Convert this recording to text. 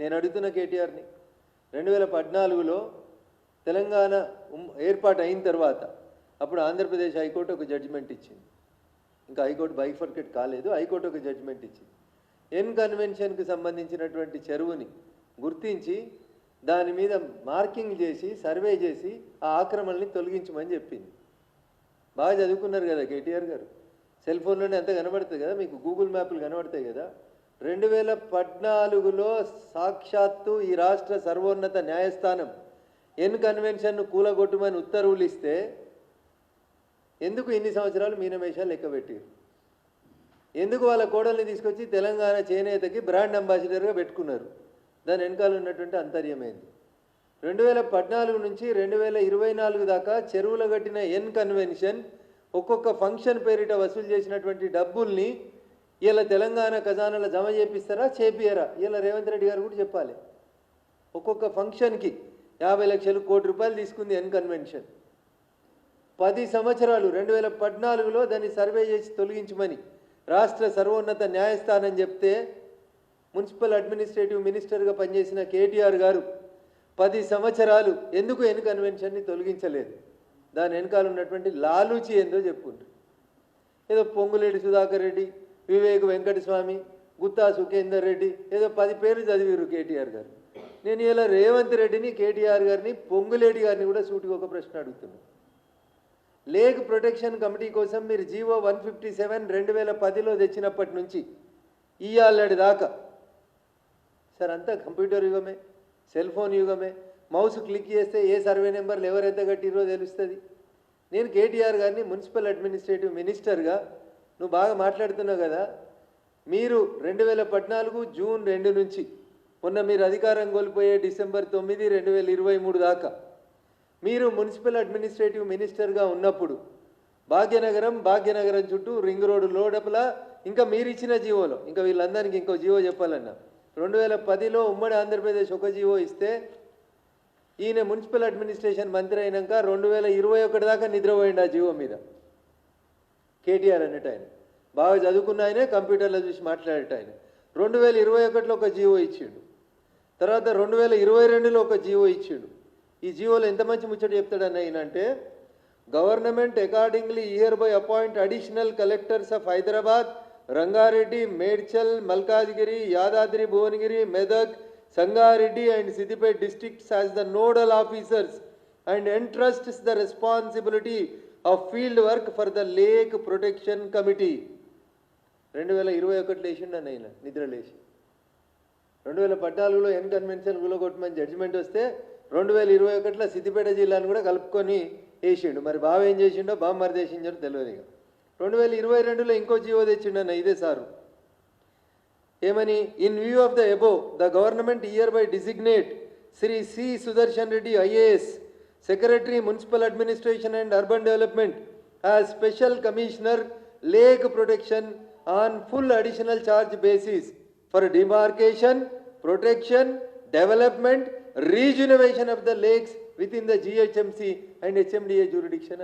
నేను అడుగుతున్న కేటీఆర్ని. రెండు వేల పద్నాలుగులో తెలంగాణ ఏర్పాటు అయిన తర్వాత అప్పుడు ఆంధ్రప్రదేశ్ హైకోర్టు ఒక జడ్జిమెంట్ ఇచ్చింది. ఇంకా హైకోర్టు బైఫర్కెట్ కాలేదు హైకోర్టు ఒక జడ్జిమెంట్ ఇచ్చింది. ఎన్ కన్వెన్షన్కి సంబంధించినటువంటి చెరువుని గుర్తించి దాని మీద మార్కింగ్ చేసి సర్వే చేసి ఆ ఆక్రమణని తొలగించమని చెప్పింది. బాగా చదువుకున్నారు కదా కేటీఆర్ గారు. సెల్ ఫోన్లోనే అంత కనబడుతుంది కదా మీకు గూగుల్ మ్యాప్లు కనబడతాయి కదా. రెండు వేల పద్నాలుగులో సాక్షాత్తు ఈ రాష్ట్ర సర్వోన్నత న్యాయస్థానం ఎన్ కన్వెన్షన్ను కూలగొట్టుమని ఉత్తర్వులు ఇస్తే ఎందుకు ఇన్ని సంవత్సరాలు మీనమేషాలు లెక్కబెట్టారు ఎందుకు వాళ్ళ కోడల్ని తీసుకొచ్చి తెలంగాణ చేనేతకి బ్రాండ్ అంబాసిడర్గా పెట్టుకున్నారు? దాని వెనకాల ఉన్నటువంటి అంతర్యమైంది రెండు వేల పద్నాలుగు నుంచి రెండు వేల ఇరవై నాలుగు దాకా చెరువులు కట్టిన ఎన్ కన్వెన్షన్ ఒక్కొక్క ఫంక్షన్ పేరిట వసూలు చేసినటువంటి డబ్బుల్ని ఇలా తెలంగాణ ఖజానాలో జమ చేపిస్తారా చేపియరా? ఇలా రేవంత్ రెడ్డి గారు కూడా చెప్పాలి. ఒక్కొక్క ఫంక్షన్కి యాభై లక్షలు కోటి రూపాయలు తీసుకుంది ఎన్ కన్వెన్షన్. పది సంవత్సరాలు రెండు వేల పద్నాలుగులో దాన్ని సర్వే చేసి తొలగించమని రాష్ట్ర సర్వోన్నత న్యాయస్థానం చెప్తే మున్సిపల్ అడ్మినిస్ట్రేటివ్ మినిస్టర్గా పనిచేసిన కేటీఆర్ గారు పది సంవత్సరాలు ఎందుకు ఎన్ కన్వెన్షన్ని తొలగించలేదు? దాని వెనకాల ఉన్నటువంటి లాలూచి ఏందో చెప్పుకుంటారు. ఏదో పొంగులేడి సుధాకర్ రెడ్డి వివేక్ వెంకటస్వామి గుత్తా సుఖేందర్ రెడ్డి ఏదో పది పేర్లు చదివిరు కేటీఆర్ గారు. నేను ఇలా రేవంత్ రెడ్డిని కేటీఆర్ గారిని పొంగులేడి గారిని కూడా సూటికి ఒక ప్రశ్న అడుగుతున్నాను లేక్ ప్రొటెక్షన్ కమిటీ కోసం మీరు జీవో వన్ ఫిఫ్టీ సెవెన్ రెండు వేల పదిలో తెచ్చినప్పటి నుంచి ఇయ్యాలడి దాకా. సార్ అంతా కంప్యూటర్ యుగమే సెల్ ఫోన్ యుగమే. మౌస్ క్లిక్ చేస్తే ఏ సర్వే నెంబర్లు ఎవరైతే కట్టిరో తెలుస్తుంది. నేను కేటీఆర్ గారిని మున్సిపల్ అడ్మినిస్ట్రేటివ్ మినిస్టర్గా నువ్వు బాగా మాట్లాడుతున్నావు కదా. మీరు రెండు వేల పద్నాలుగు జూన్ రెండు నుంచి మొన్న మీరు అధికారం కోల్పోయే డిసెంబర్ తొమ్మిది రెండు వేల ఇరవై మూడు దాకా మీరు మున్సిపల్ అడ్మినిస్ట్రేటివ్ మినిస్టర్గా ఉన్నప్పుడు భాగ్యనగరం భాగ్యనగరం చుట్టూ రింగ్ రోడ్డు లోడపల ఇంకా మీరు ఇచ్చిన జీవోలో ఇంకా వీళ్ళందరికీ ఇంకో జీవో చెప్పాలన్నా రెండు వేల పదిలో ఉమ్మడి ఆంధ్రప్రదేశ్ ఒక జీవో ఇస్తే ఈయన మున్సిపల్ అడ్మినిస్ట్రేషన్ మంత్రి అయినాక రెండు వేల ఇరవై ఒకటి దాకా నిద్రపోయిండు ఆ జీవో మీద. కేటీఆర్ అన్నట్టు ఆయన. బాగా చదువుకున్న ఆయనే కంప్యూటర్లో చూసి మాట్లాడేట ఆయన. రెండు వేల ఇరవై ఒకటిలో ఒక జీవో ఇచ్చిండు. తర్వాత రెండు వేల ఇరవై రెండులో ఒక జీవో ఇచ్చిండు. ఈ జీవోలో ఎంత మంచి ముచ్చట చెప్తాడన్న ఈయన అంటే government accordingly year by appoint additional collectors of Hyderabad Rangareddy Medchal Malkajgiri Yadadri Bhuvanagiri Medak Sangareddy and Siddipet districts as the nodal officers and entrusts the responsibility of field work for the lake protection committee రెండు వేల ఇరవై ఒకటి లేచిండు అన్న ఆయన నిద్ర లేచి రెండు వేల పద్నాలుగులో ఎన్ కన్వెన్షన్ గులగొట్టమని జడ్జిమెంట్ వస్తే రెండు వేల ఇరవై ఒకటిలో సిద్దిపేట జిల్లాను కూడా కలుపుకొని వేసిండు. మరి బావ ఏం చేసిండో బావ మరి చేసిండో తెలియదు ఇక. రెండు వేల ఇరవై రెండులో ఇంకో జీవో తెచ్చిండు అన్న ఇదే సారు. ఏమని? In view of the above the government year by designate Shri C Sudarshan Reddy IAS Secretary Municipal Administration and Urban Development as Special Commissioner Lake Protection on full additional charge basis for demarcation, protection, development, regeneration of the lakes within the GHMC and HMDA jurisdiction.